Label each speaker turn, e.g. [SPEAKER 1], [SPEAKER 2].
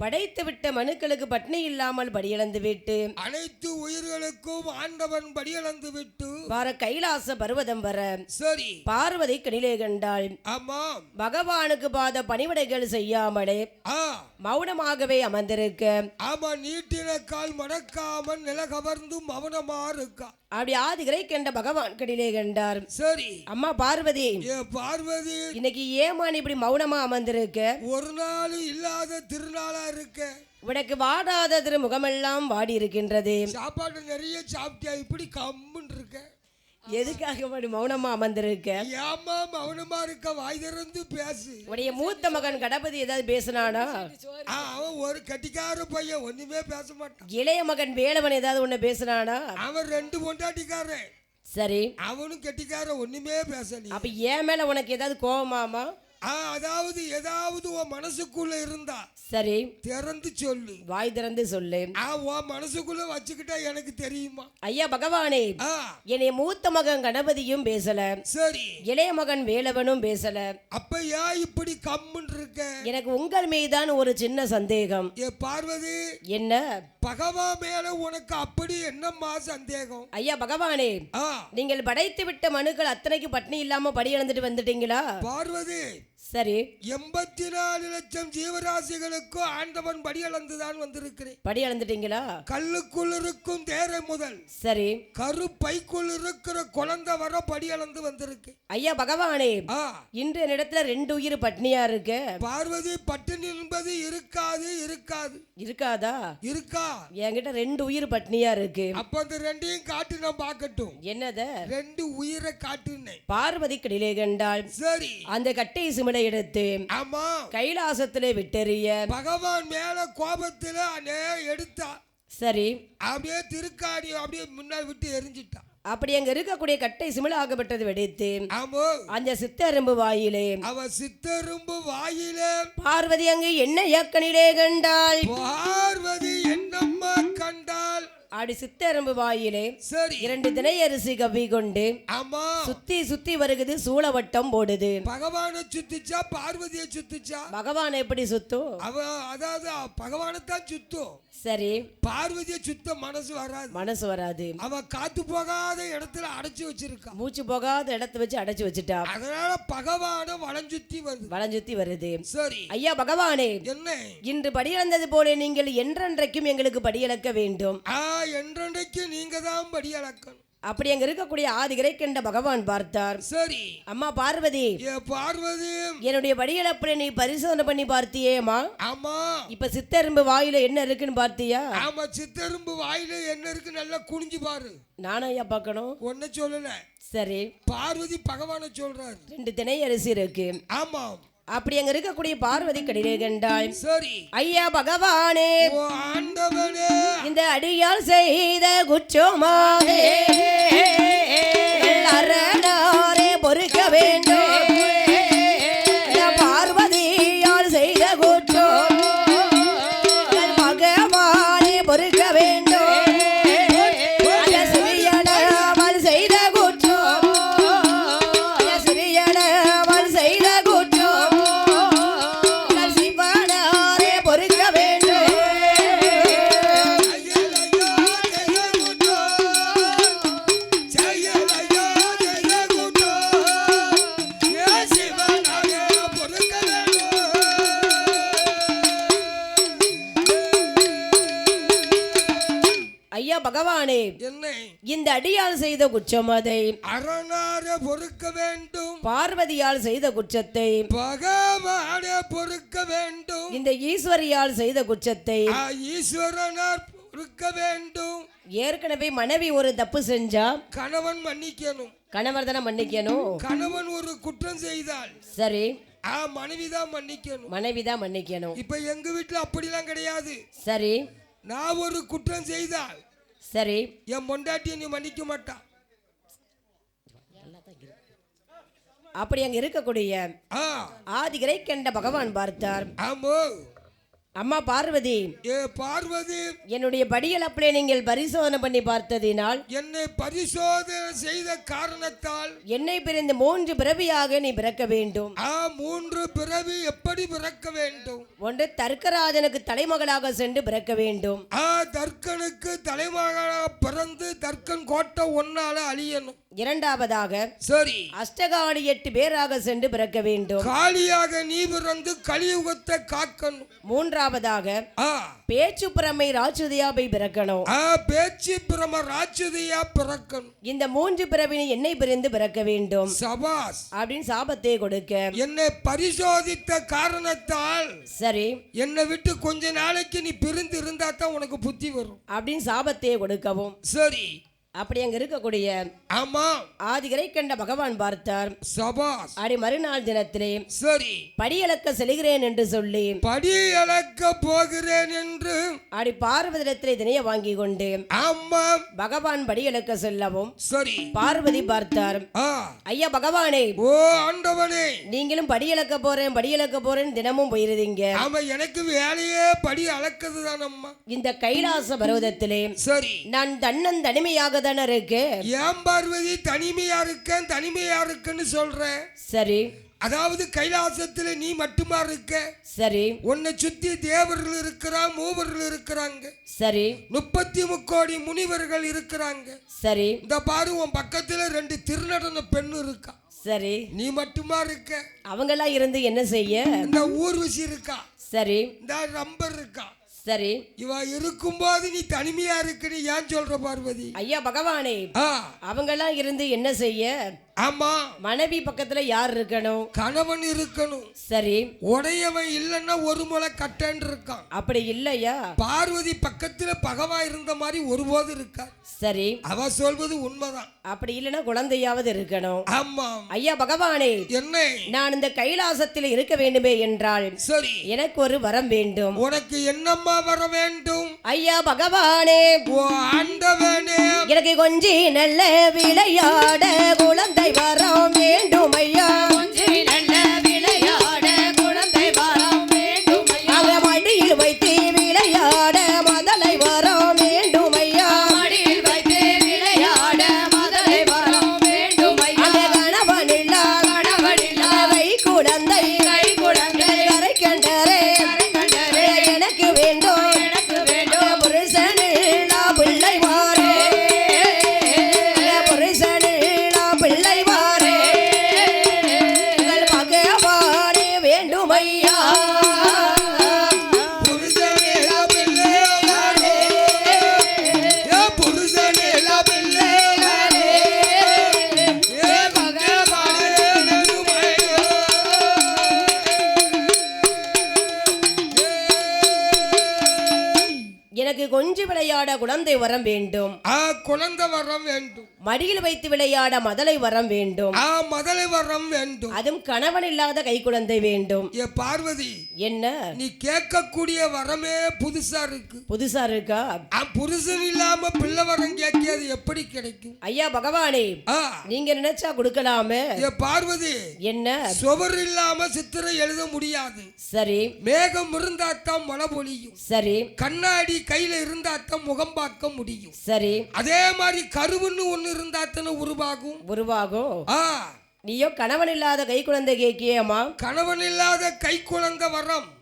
[SPEAKER 1] படைத்து விட்ட மனுக்களுக்கு பட்னி இல்லாமல் படியிழந்து விட்டு
[SPEAKER 2] அனைத்து உயிர்களுக்கும் ஆண்டவன் படியளந்து விட்டு
[SPEAKER 1] வர கைலாச பர்வதம் வர
[SPEAKER 2] சரி.
[SPEAKER 1] பார்வதி கணிலே கண்டாள்.
[SPEAKER 2] ஆமாம்.
[SPEAKER 1] பகவானுக்கு பாத பணிவிடைகள் செய்யாமலே
[SPEAKER 2] ஆ.
[SPEAKER 1] மௌனமாகவே அமர்ந்திருக்க.
[SPEAKER 2] ஆமா நீட்டின கால் மடக்காமன் நில கவர்ந்து மௌனமா இருக்கா.
[SPEAKER 1] அப்படி ஆதிகரை கண்ட பகவான் கடிலே கண்டார்.
[SPEAKER 2] சரி.
[SPEAKER 1] அம்மா பார்வதி
[SPEAKER 2] பார்வதி.
[SPEAKER 1] இன்னைக்கு ஏமா நீ இப்படி மௌனமா அமர்ந்திருக்க?
[SPEAKER 2] ஒரு நாள் இல்லாத திருநாளா இருக்க.
[SPEAKER 1] உனக்கு வாடாத திரு முகமெல்லாம் வாடி இருக்கின்றது
[SPEAKER 2] சாப்பாடு நிறைய சாப்பிட்டியா? இப்படி கம்முன்னு இருக்க.
[SPEAKER 1] எதுக்காக இப்படி மௌனமா அமர்ந்திருக்க?
[SPEAKER 2] ஏமா மௌனமா இருக்க? வாய் திறந்து பேசு.
[SPEAKER 1] உடைய மூத்த மகன் கணபதி ஏதாவது பேசினானா?
[SPEAKER 2] அவன் ஒரு கட்டிக்கார பையன் ஒண்ணுமே பேச மாட்டான்.
[SPEAKER 1] இளைய மகன் வேலவன் ஏதாவது ஒண்ணு பேசினானா?
[SPEAKER 2] அவன் ரெண்டு பொண்டாட்டிக்காரன்.
[SPEAKER 1] சரி.
[SPEAKER 2] அவனும் கெட்டிக்காரன் ஒண்ணுமே பேசல
[SPEAKER 1] அப்ப ஏன் மேல உனக்கு ஏதாவது கோவமாமா
[SPEAKER 2] அதாவது ஏதாவது உன் மனசுக்குள்ள இருந்தா
[SPEAKER 1] சரி.
[SPEAKER 2] திறந்து சொல்லு.
[SPEAKER 1] வாய் திறந்து சொல்லு.
[SPEAKER 2] உன் மனசுக்குள்ள வச்சுக்கிட்டா எனக்கு தெரியுமா?
[SPEAKER 1] ஐயா பகவானே
[SPEAKER 2] ஆ.
[SPEAKER 1] என்னைய மூத்த மகன் கணபதியும் பேசல.
[SPEAKER 2] சரி.
[SPEAKER 1] இளைய மகன் வேலவனும் பேசல.
[SPEAKER 2] அப்ப ஏன் இப்படி கம்முன்னு இருக்க?
[SPEAKER 1] எனக்கு உங்கள் மீதான் ஒரு சின்ன சந்தேகம்.
[SPEAKER 2] ஏ பார்வதி.
[SPEAKER 1] என்ன?
[SPEAKER 2] பகவான் மேல உனக்கு அப்படி என்னம்மா சந்தேகம்?
[SPEAKER 1] ஐயா பகவானே நீங்கள் படைத்து விட்ட மனுக்கள் அத்தனைக்கு பட்னி இல்லாம படி இழந்துட்டு வந்துட்டீங்களா?
[SPEAKER 2] பார்வதி
[SPEAKER 1] சரி.
[SPEAKER 2] எண்பத்தி நாலு லட்சம் ஜீவராசிகளுக்கும் ஆண்டவன் படியளந்துதான் வந்திருக்கிறேன்.
[SPEAKER 1] படி இழந்துட்டீங்களா
[SPEAKER 2] கல்லுக்குள் இருக்கும் தேரை முதல்
[SPEAKER 1] சரி.
[SPEAKER 2] கரு பைக்குள் இருக்கிற குழந்தை வர படியளந்து வந்திருக்கு.
[SPEAKER 1] ஐயா பகவானே
[SPEAKER 2] ஆ.
[SPEAKER 1] இன்று என்னிடத்துல ரெண்டு உயிர் பட்னியா இருக்கு?
[SPEAKER 2] பார்வதி பட்டினி என்பது இருக்காது இருக்காது.
[SPEAKER 1] இருக்காதா?
[SPEAKER 2] இருக்கா.
[SPEAKER 1] என்கிட்ட ரெண்டு உயிர் பட்னியா இருக்கு.
[SPEAKER 2] அப்ப அந்த ரெண்டையும் காட்டு நான் பார்க்கட்டும்.
[SPEAKER 1] என்னத?
[SPEAKER 2] ரெண்டு உயிரை காட்டுனேன்.
[SPEAKER 1] பார்வதி கடிலே கண்டாள்.
[SPEAKER 2] சரி.
[SPEAKER 1] அந்த கட்டை சிமிடை எடுத்து
[SPEAKER 2] ஆமா.
[SPEAKER 1] கைலாசத்திலே விட்டெறிய.
[SPEAKER 2] பகவான் மேல கோபத்துல எடுத்தா.
[SPEAKER 1] சரி.
[SPEAKER 2] அப்படியே திருக்காடி அப்படியே முன்னாடி விட்டு எரிஞ்சிட்டா.
[SPEAKER 1] அப்படி அங்க இருக்கக்கூடிய கட்டை சிமிழாகப்பட்டது வெடித்து அந்த சித்தரும்பு வாயிலே
[SPEAKER 2] அவ சித்தரும்பு வாயில
[SPEAKER 1] பார்வதி அங்கு என்ன இயக்கனிலே கண்டாள்.
[SPEAKER 2] பார்வதி என்னம்மா
[SPEAKER 1] அப்படி சித்தரும்பு வாயிலே
[SPEAKER 2] சரி.
[SPEAKER 1] இரண்டு தினை அரிசி கவ்வி கொண்டு
[SPEAKER 2] ஆமா.
[SPEAKER 1] சுத்தி சுத்தி வருகுது சூளவட்டம் போடுது.
[SPEAKER 2] பகவானை சுத்திச்சா பார்வதியை சுத்திச்சா?
[SPEAKER 1] பகவான் எப்படி சுத்தும்?
[SPEAKER 2] அவ அதாவது பகவானை தான் சுத்தும்.
[SPEAKER 1] சரி.
[SPEAKER 2] பார்வதியை சுத்த மனசு வராது.
[SPEAKER 1] மனசு வராது.
[SPEAKER 2] அவ காத்து போகாத இடத்துல அடைச்சு வச்சிருக்கா.
[SPEAKER 1] மூச்சு போகாத இடத்த வச்சு அடைச்சு வச்சுட்டா.
[SPEAKER 2] அதனால பகவான வளஞ்சுத்தி வருது.
[SPEAKER 1] வளஞ்சுத்தி வருது.
[SPEAKER 2] சரி.
[SPEAKER 1] ஐயா பகவானே
[SPEAKER 2] என்ன?
[SPEAKER 1] இன்று படியிழந்தது போல நீங்கள் என்றென்றைக்கும் எங்களுக்கு படியிழக்க வேண்டும்.
[SPEAKER 2] ஆ என்றைக்கு நீங்க தான் படி அளக்கணும்
[SPEAKER 1] அப்படி அங்க இருக்கக்கூடிய ஆதிகரை கண்ட பகவான் பார்த்தார்.
[SPEAKER 2] சரி.
[SPEAKER 1] அம்மா பார்வதி
[SPEAKER 2] பார்வதி.
[SPEAKER 1] என்னுடைய படியிழப்புல நீ பரிசோதனை பண்ணி பார்த்தியேம்மா?
[SPEAKER 2] ஆமா.
[SPEAKER 1] இப்ப சித்தரும்பு வாயில என்ன இருக்குன்னு பார்த்தியா?
[SPEAKER 2] ஆமா சித்தரும்பு வாயில என்ன இருக்கு நல்லா குனிஞ்சு பாரு.
[SPEAKER 1] நானும் ஐயா பார்க்கணும்?
[SPEAKER 2] ஒன்ன சொல்லல.
[SPEAKER 1] சரி.
[SPEAKER 2] பார்வதி பகவானை சொல்றாரு.
[SPEAKER 1] ரெண்டு திணை அரிசி இருக்கு.
[SPEAKER 2] ஆமாம்.
[SPEAKER 1] அப்படி அங்க இருக்கக்கூடிய பார்வதி கடிலே கண்டாய்
[SPEAKER 2] சரி.
[SPEAKER 1] ஐயா பகவானே
[SPEAKER 2] ஆண்டவனே.
[SPEAKER 1] இந்த அடியால் செய்த குற்றமாவே இந்த அடியால் செய்த குற்றம் அதை
[SPEAKER 2] அரணார பொறுக்க வேண்டும்.
[SPEAKER 1] பார்வதியால் செய்த குற்றத்தை
[SPEAKER 2] பகவான பொறுக்க வேண்டும்.
[SPEAKER 1] இந்த ஈஸ்வரியால் செய்த குற்றத்தை
[SPEAKER 2] ஈஸ்வரனார் பொறுக்க வேண்டும்.
[SPEAKER 1] ஏற்கனவே மனைவி ஒரு தப்பு செஞ்சா
[SPEAKER 2] கணவன் மன்னிக்கணும்.
[SPEAKER 1] கணவர் தானே மன்னிக்கணும்?
[SPEAKER 2] கணவன் ஒரு குற்றம் செய்தால்
[SPEAKER 1] சரி.
[SPEAKER 2] ஆ மனைவிதான் மன்னிக்கணும்.
[SPEAKER 1] மனைவி தான் மன்னிக்கணும்.
[SPEAKER 2] இப்ப எங்க வீட்டுல அப்படிலாம் கிடையாது.
[SPEAKER 1] சரி.
[SPEAKER 2] நான் ஒரு குற்றம் செய்தால்
[SPEAKER 1] சரி.
[SPEAKER 2] என் பொண்டாட்டியை நீ மன்னிக்க மாட்டா.
[SPEAKER 1] அப்படி அங்க இருக்கக்கூடிய
[SPEAKER 2] ஆ.
[SPEAKER 1] ஆதிகரை கண்ட பகவான் பார்த்தார்.
[SPEAKER 2] ஆமோ.
[SPEAKER 1] அம்மா பார்வதி
[SPEAKER 2] ஏ பார்வதி
[SPEAKER 1] என்னுடைய படியளப்பிலே நீங்கள் பரிசோதனை பண்ணி பார்த்ததினால்
[SPEAKER 2] என்னை பரிசோதனை செய்த காரணத்தால்
[SPEAKER 1] என்னை பிறந்த மூன்று பிறவியாக நீ பிறக்க வேண்டும்.
[SPEAKER 2] ஆ மூன்று பிறவி எப்படி பிறக்க வேண்டும்?
[SPEAKER 1] ஒன்று தர்க்கராஜனுக்கு தலைமகளாக சென்று பிறக்க வேண்டும்.
[SPEAKER 2] ஆ தர்க்கனுக்கு தலைமகனாக பிறந்து தர்க்கன் கோட்டை ஒன்னால அழியணும்.
[SPEAKER 1] இரண்டாவதாக
[SPEAKER 2] சரி.
[SPEAKER 1] அஷ்டகாடி எட்டு பேராக சென்று பிறக்க வேண்டும்.
[SPEAKER 2] காளியாக நீ பிறந்து கலியுகத்தை காக்கணும்.
[SPEAKER 1] மூன்றாவதாக பேச்சு புறமை ராட்சுதியாபை பிறக்கணும்.
[SPEAKER 2] ஆ பேச்சு பிரம ராட்சதியா பிறக்கணும்.
[SPEAKER 1] இந்த மூன்று பிறவினை என்னை பிரிந்து பிறக்க வேண்டும்.
[SPEAKER 2] சபாஸ்
[SPEAKER 1] அப்படின்னு சாபத்தை கொடுக்க.
[SPEAKER 2] என்னை பரிசோதித்த காரணத்தால்
[SPEAKER 1] சரி.
[SPEAKER 2] என்னை விட்டு கொஞ்ச நாளைக்கு நீ பிரிந்து இருந்தா தான் உனக்கு புத்தி வரும்.
[SPEAKER 1] அப்படின்னு சாபத்தை கொடுக்கவும்.
[SPEAKER 2] சரி.
[SPEAKER 1] அப்படி அங்க இருக்கக்கூடிய
[SPEAKER 2] ஆமா.
[SPEAKER 1] ஆதிகரை கண்ட பகவான் பார்த்தார்.
[SPEAKER 2] சபாஸ்
[SPEAKER 1] அடி மறுநாள் தினத்திலே
[SPEAKER 2] சரி.
[SPEAKER 1] படியளக்க செல்கிறேன் என்று சொல்லி
[SPEAKER 2] படி அளக்க போகிறேன் என்று
[SPEAKER 1] அடி பார்வதிடத்திலே தினைய வாங்கி கொண்டு
[SPEAKER 2] ஆமா.
[SPEAKER 1] பகவான் படியளக்க செல்லவும்
[SPEAKER 2] சரி.
[SPEAKER 1] பார்வதி பார்த்தார். ஐயா பகவானே
[SPEAKER 2] ஓ ஆண்டவனே.
[SPEAKER 1] நீங்களும் படியளக்க போறேன் படியளக்க போறேன் தினமும் போயிருந்தீங்க
[SPEAKER 2] ஆமா எனக்கு வேலையே படி அளக்குது தானம்மா
[SPEAKER 1] இந்த கைலாச பர்வதத்திலே
[SPEAKER 2] சரி.
[SPEAKER 1] நான் தன்னன் தனிமையாக தானே இருக்கு?
[SPEAKER 2] ஏன் பார்வதி? தனிமையா இருக்கேன் தனிமையா இருக்குன்னு சொல்றேன்
[SPEAKER 1] சரி.
[SPEAKER 2] அதாவது கைலாசத்துல நீ மட்டுமா இருக்க?
[SPEAKER 1] சரி.
[SPEAKER 2] உன்னை சுத்தி தேவர்கள் இருக்கிறா மூவர்கள் இருக்கிறாங்க.
[SPEAKER 1] சரி.
[SPEAKER 2] முப்பத்தி முக்கோடி முனிவர்கள் இருக்கிறாங்க.
[SPEAKER 1] சரி.
[SPEAKER 2] இந்த பாரு உன் பக்கத்துல ரெண்டு திருநடன பெண் இருக்கா.
[SPEAKER 1] சரி.
[SPEAKER 2] நீ மட்டுமா இருக்க?
[SPEAKER 1] அவங்கெல்லாம் இருந்து என்ன செய்ய?
[SPEAKER 2] இந்த ஊர்வசி இருக்கா?
[SPEAKER 1] சரி.
[SPEAKER 2] இந்த ரம்பர் இருக்கா?
[SPEAKER 1] சரி.
[SPEAKER 2] இவ இருக்கும்போது நீ தனிமையா இருக்குன்னு ஏன் சொல்ற பார்வதி?
[SPEAKER 1] ஐயா பகவானே
[SPEAKER 2] ஆ.
[SPEAKER 1] அவங்கெல்லாம் இருந்து என்ன செய்ய?
[SPEAKER 2] ஆமா.
[SPEAKER 1] மனைவி பக்கத்துல யார் இருக்கணும்?
[SPEAKER 2] கணவன் இருக்கணும்.
[SPEAKER 1] சரி.
[SPEAKER 2] உடையவன் இல்லைன்னா ஒரு முளை கட்டன்னு இருக்கான்.
[SPEAKER 1] அப்படி இல்லையா?
[SPEAKER 2] பார்வதி பக்கத்துல பகவா இருந்த மாதிரி ஒருபோது இருக்கா
[SPEAKER 1] சரி.
[SPEAKER 2] அவ சொல்வது உண்மைதான்.
[SPEAKER 1] அப்படி இல்லைன்னா குழந்தையாவது இருக்கணும்.
[SPEAKER 2] ஆமா.
[SPEAKER 1] ஐயா பகவானே
[SPEAKER 2] என்ன?
[SPEAKER 1] நான் இந்த கைலாசத்தில் இருக்க வேண்டுமே என்றால்
[SPEAKER 2] சரி.
[SPEAKER 1] எனக்கு ஒரு வரம் வேண்டும்.
[SPEAKER 2] உனக்கு என்னம்மா வர வேண்டும்?
[SPEAKER 1] ஐயா பகவானே.
[SPEAKER 2] ஓ ஆண்டவனே.
[SPEAKER 1] எனக்கு கொஞ்சி நல்ல விளையாட குழந்தை வரம் வேண்டும் ஐயா எனக்கு கொஞ்சம் விளையாட குழந்தை வரம் வேண்டும்.
[SPEAKER 2] ஆ குழந்தை வரம் வேண்டும்.
[SPEAKER 1] மடியில் வைத்து விளையாட மதலை வரம் வேண்டும்.
[SPEAKER 2] ஆ மதலை வரம் வேண்டும்.
[SPEAKER 1] அதுவும் கணவன் இல்லாத கை குழந்தை வேண்டும்.
[SPEAKER 2] ஏ பார்வதி
[SPEAKER 1] என்ன?
[SPEAKER 2] நீ கேட்கக்கூடிய வரமே புதுசா இருக்கு.
[SPEAKER 1] புதுசா இருக்கா?
[SPEAKER 2] ஆ, புருஷன் இல்லாம பிள்ளை வரம் கேட்காது எப்படி கிடைக்கும்?
[SPEAKER 1] ஐயா பகவானே நீங்க நினைச்சா கொடுக்கலாமே.
[SPEAKER 2] ஏ பார்வதி
[SPEAKER 1] என்ன?
[SPEAKER 2] சுவர் இல்லாம சித்திரை எழுத முடியாது.
[SPEAKER 1] சரி.
[SPEAKER 2] மேகம் இருந்தாத்தான் மழை பொழியும்.
[SPEAKER 1] சரி.
[SPEAKER 2] கண்ணாடி கையில இருந்தாத்தான் முகம் பார்க்க முடியும்.
[SPEAKER 1] சரி.
[SPEAKER 2] அதே மாதிரி கருவுன்னு ஒண்ணு இருந்தாத்தானே உருவாகும்.
[SPEAKER 1] உருவாகும்.
[SPEAKER 2] ஆ.
[SPEAKER 1] நீயோ கணவன் இல்லாத கை குழந்தை கேக்கியேம்மா
[SPEAKER 2] கணவன் இல்லாத கை குழந்தை வரம்.